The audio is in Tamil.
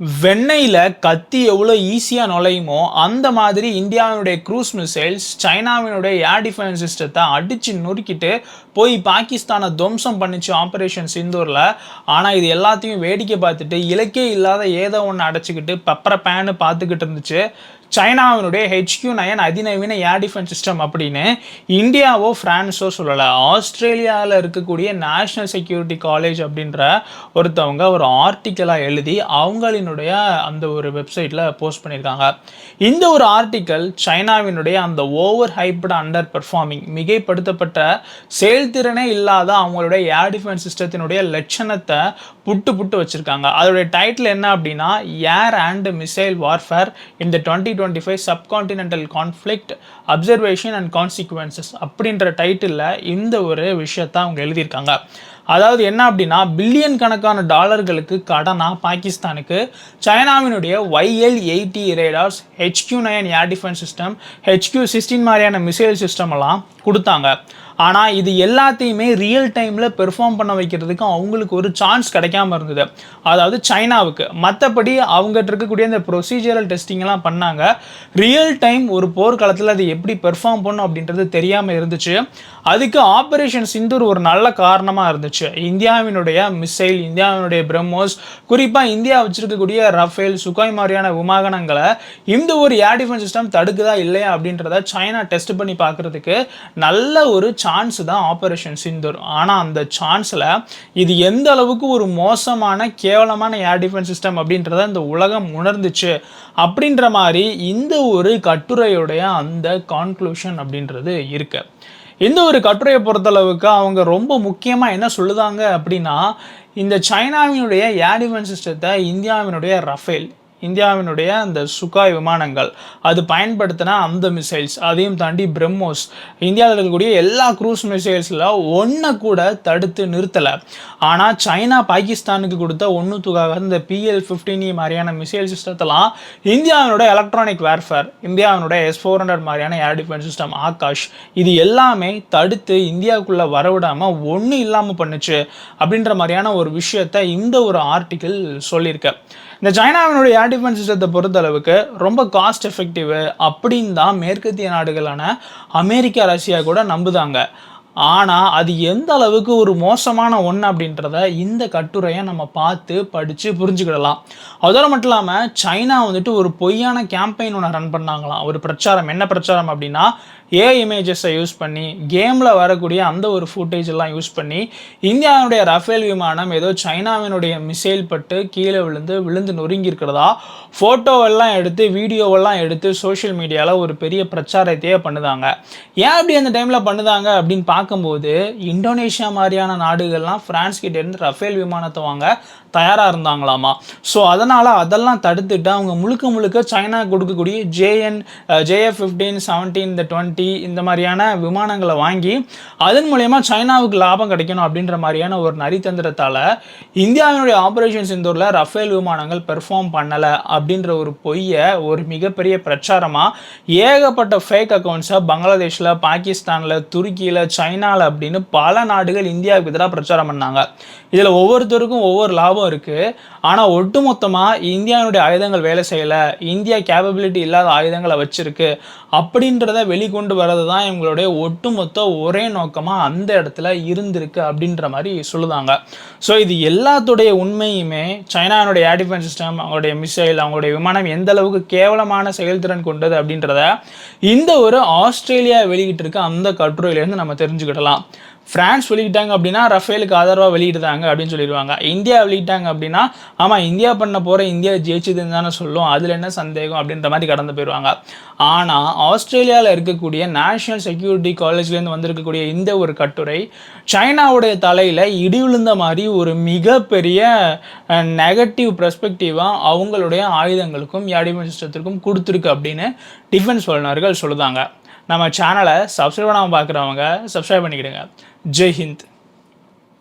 வெண்ணெயில் கத்தி எவ்வளோ ஈஸியாக நுழையுமோ அந்த மாதிரி இந்தியாவினுடைய க்ரூஸ் மிசைல்ஸ் சைனாவினுடைய ஏர் டிஃபென்ஸ் சிஸ்டத்தை அடித்து நொறுக்கிட்டு போய் பாகிஸ்தானை துவம்சம் பண்ணிச்சு ஆப்ரேஷன் சிந்தூரில். ஆனால் இது எல்லாத்தையும் வேடிக்கை பார்த்துட்டு இலக்கே இல்லாத ஏதோ ஒன்று அடைச்சிக்கிட்டு பெப்பரை பேனு பார்த்துக்கிட்டு இருந்துச்சு. சைனாவினுடைய ஹெச்கியூ நயன் அதிநவீன ஏர் டிஃபென்ஸ் சிஸ்டம் அப்படின்னு இந்தியாவோ ஃப்ரான்ஸோ சொல்லலை. ஆஸ்திரேலியாவில் இருக்கக்கூடிய நேஷ்னல் செக்யூரிட்டி காலேஜ் அப்படின்ற ஒருத்தவங்க ஒரு ஆர்டிக்கலாக எழுதி அவங்களினுடைய அந்த ஒரு வெப்சைட்டில் போஸ்ட் பண்ணியிருக்காங்க. இந்த ஒரு ஆர்டிக்கல் சைனாவினுடைய அந்த ஓவர் ஹைப்டு அண்டர் பெர்ஃபார்மிங் மிகைப்படுத்தப்பட்ட செயல்திறனே இல்லாத அவங்களுடைய ஏர் டிஃபென்ஸ் சிஸ்டத்தினுடைய லட்சணத்தை புட்டு புட்டு வச்சுருக்காங்க. அதோடைய டைட்டில் என்ன அப்படின்னா ஏர் அண்ட் மிசைல் வார்ஃபேர் இந்த twenty twenty five subcontinental conflict observation and consequences அப்படின்ற டைட்டிலில் இந்த ஒரு விஷயத்தை அவங்க எழுதியிருக்காங்க. அதாவது என்ன அப்படின்னா பில்லியன் கணக்கான டாலர்களுக்கு கடனாக பாகிஸ்தானுக்கு சைனாவினுடைய YL eighty radars HQ nine air defence system HQ sixteen மாதிரியான மிசைல் சிஸ்டம் எல்லாம் கொடுத்தாங்க. ஆனால் இது எல்லாத்தையுமே ரியல் டைமில் பெர்ஃபார்ம் பண்ண வைக்கிறதுக்கு அவங்களுக்கு ஒரு சான்ஸ் கிடைக்காம இருந்தது. அதாவது சைனாவுக்கு. மற்றபடி அவங்ககிட்ட இருக்கக்கூடிய இந்த ப்ரொசீஜரல் டெஸ்டிங்லாம் பண்ணாங்க. ரியல் டைம் ஒரு போர்க்காலத்தில் அது எப்படி பெர்ஃபார்ம் பண்ணும் அப்படின்றது தெரியாமல் இருந்துச்சு. அதுக்கு ஆப்ரேஷன் சிந்தூர் ஒரு நல்ல காரணமாக இருந்துச்சு. இந்தியாவினுடைய மிசைல் இந்தியாவினுடைய பிரம்மோஸ் குறிப்பாக இந்தியா வச்சிருக்கக்கூடிய ரஃபேல் சுகாய் மாதிரியான விமானங்களை இந்த ஒரு ஏர் டிஃபென்ஸ் சிஸ்டம் தடுக்குதா இல்லையா அப்படின்றத சைனா டெஸ்ட் பண்ணி பார்க்குறதுக்கு நல்ல ஒரு சான்ஸ் தான் ஆப்ரேஷன் சிந்தூர் ஆனால் அந்த சான்ஸில் இது எந்த அளவுக்கு ஒரு மோசமான கேவலமான ஏர் டிஃபென்ஸ் சிஸ்டம் அப்படின்றத இந்த உலகம் உணர்ந்துச்சு அப்படின்ற மாதிரி இந்த ஒரு கட்டுரையுடைய அந்த கான்க்ளூஷன் அப்படின்றது இருக்கு. இந்த ஒரு கட்டுரையை பொறுத்தளவுக்கு அவங்க ரொம்ப முக்கியமாக என்ன சொல்லுதாங்க அப்படின்னா இந்த சைனாவினுடைய ஏர் டிஃபென்ஸ் சிஸ்டத்தை இந்தியாவினுடைய ரஃபேல் இந்தியாவினுடைய அந்த சுகாய் விமானங்கள் அது பயன்படுத்தின அந்த மிசைல்ஸ் அதையும் தாண்டி பிரம்மோஸ் இந்தியாவில் இருக்கக்கூடிய எல்லா க்ரூஸ் மிசைல்ஸில் ஒன்றை கூட தடுத்து நிறுத்தலை. ஆனால் சைனா பாகிஸ்தானுக்கு கொடுத்த ஒன்று ஒன்றுத்துக்காக இந்த பிஎல் ஃபிஃப்டினி மாதிரியான மிசைல் சிஸ்டத்தெல்லாம் இந்தியாவினுடைய எலக்ட்ரானிக் வேர்ஃபேர் இந்தியாவினுடைய எஸ் ஃபோர் ஹண்ட்ரட் மாதிரியான ஏர் டிஃபென்ஸ் சிஸ்டம் ஆகாஷ் இது எல்லாமே தடுத்து இந்தியாவுக்குள்ளே வரவிடாமல் ஒன்றும் இல்லாமல் பண்ணுச்சு அப்படின்ற மாதிரியான ஒரு விஷயத்தை இந்த ஒரு ஆர்டிக்கிள் சொல்லியிருக்கேன் இந்த சைனாவினுடைய ஏர் டிஃபென்ஸ் சிஸ்டத்தை பொறுத்தளவுக்கு ரொம்ப காஸ்ட் எஃபெக்டிவ் அப்படின்னு தான் மேற்கத்திய நாடுகளான அமெரிக்கா ரஷ்யா கூட நம்புதாங்க. ஆனால் அது எந்த அளவுக்கு ஒரு மோசமான ஒன்று அப்படின்றத இந்த கட்டுரையை நம்ம பார்த்து படித்து புரிஞ்சுக்கிடலாம். அதோட மட்டும் இல்லாமல் சைனா வந்துட்டு ஒரு பொய்யான கேம்பெயின் ஒன்று ரன் பண்ணாங்களாம். ஒரு பிரச்சாரம். என்ன பிரச்சாரம் அப்படின்னா ஏ இமேஜஸை யூஸ் பண்ணி கேமில் வரக்கூடிய அந்த ஒரு ஃபுட்டேஜ் எல்லாம் யூஸ் பண்ணி இந்தியாவினுடைய ரஃபேல் விமானம் ஏதோ சைனாவினுடைய மிசைல் பட்டு கீழே விழுந்து விழுந்து நொறுங்கி இருக்கிறதா? ஃபோட்டோவெல்லாம் எடுத்து வீடியோவெல்லாம் எடுத்து சோஷியல் மீடியாவில் ஒரு பெரிய பிரச்சாரத்தையே பண்ணுதாங்க. ஏன் அப்படி அந்த டைமில் பண்ணுதாங்க அப்படின்னு பார்க்க பார்க்கும்போது இந்தோனேஷியா மாதிரியான நாடுகள்லாம் ஃப்ரான்ஸ் கிட்டேருந்து ரஃபேல் விமானத்தை வாங்க தயாராக இருந்தாங்களாமா? ஸோ அதனால் அதெல்லாம் தடுத்துட்டு அவங்க முழுக்க முழுக்க சைனா கொடுக்கக்கூடிய ஜேஎன் ஜேஎஃப் ஃபிஃப்டீன் செவன்டீன் இந்த டுவெண்ட்டி இந்த மாதிரியான விமானங்களை வாங்கி அதன் மூலயமா சைனாவுக்கு லாபம் கிடைக்கணும் அப்படின்ற மாதிரியான ஒரு நரித்தந்திரத்தால் இந்தியாவினுடைய ஆப்ரேஷன் சிந்தூரில் ரஃபேல் விமானங்கள் பெர்ஃபார்ம் பண்ணலை அப்படின்ற ஒரு பொய்யை ஒரு மிகப்பெரிய பிரச்சாரமாக ஏகப்பட்ட ஃபேக் அக்கௌண்ட்ஸை பங்களாதேஷில் பாகிஸ்தானில் துருக்கியில் சைனாவில் அப்படின்னு பல நாடுகள் இந்தியாவுக்கு எதிராக பிரச்சாரம் பண்ணாங்க. இதில் ஒவ்வொருத்தருக்கும் ஒவ்வொரு லாபம் இருக்குது ஆனால் ஒட்டுமொத்தமாக இந்தியாவினுடைய ஆயுதங்கள் வேலை செய்யலை. இந்தியா கேப்பபிலிட்டி இல்லாத ஆயுதங்களை வச்சுருக்கு. அப்படின்றத வெளிக்கொண்டு வர்றது தான் இவங்களுடைய ஒட்டுமொத்த ஒரே நோக்கமாக அந்த இடத்துல இருந்திருக்கு அப்படின்ற மாதிரி சொல்லுதாங்க. ஸோ இது எல்லாத்துடைய உண்மையுமே சைனாவினுடைய ஏர் டிஃபென்ஸ் சிஸ்டம் அவங்களுடைய மிசைல் அவங்களுடைய விமானம் எந்த அளவுக்கு கேவலமான செயல்திறன் கொண்டது அப்படின்றத இந்த ஒரு ஆஸ்திரேலியா வெளியிட்டிருக்க அந்த கட்டுரையிலேருந்து நம்ம தெரிஞ்சுக்கிடலாம். ஃப்ரான்ஸ் வெளியிட்டாங்க அப்படின்னா ரஃபேலுக்கு ஆதரவாக வெளியிடுதாங்க அப்படின்னு சொல்லிடுவாங்க. இந்தியா வெளியிட்டாங்க அப்படின்னா ஆமாம் இந்தியா பண்ண போகிற இந்தியா ஜெயிச்சதுன்னு தானே சொல்லும். அதில் என்ன சந்தேகம் அப்படின்ற மாதிரி கடந்து போயிடுவாங்க ஆனால் ஆஸ்திரேலியாவில் இருக்கக்கூடிய நேஷனல் செக்யூரிட்டி காலேஜ்லேருந்து வந்திருக்கக்கூடிய இந்த ஒரு கட்டுரை சைனாவுடைய தலையில் இடி விழுந்த மாதிரி ஒரு மிகப்பெரிய நெகட்டிவ் பெர்ஸ்பெக்டிவாக அவங்களுடைய ஆயுதங்களுக்கும் ஏடிமெண்ட் சிஸ்டத்திற்கும் கொடுத்துருக்கு அப்படின்னு டிஃபென்ஸ் வல்லுநர்கள் சொல்லுதாங்க. நம்ம சேனலை சப்ஸ்கிரைப் பண்ணாமல் பார்க்குறவங்க சப்ஸ்கிரைப் பண்ணிக்கிடுங்க. ஜெய் ஹிந்த்.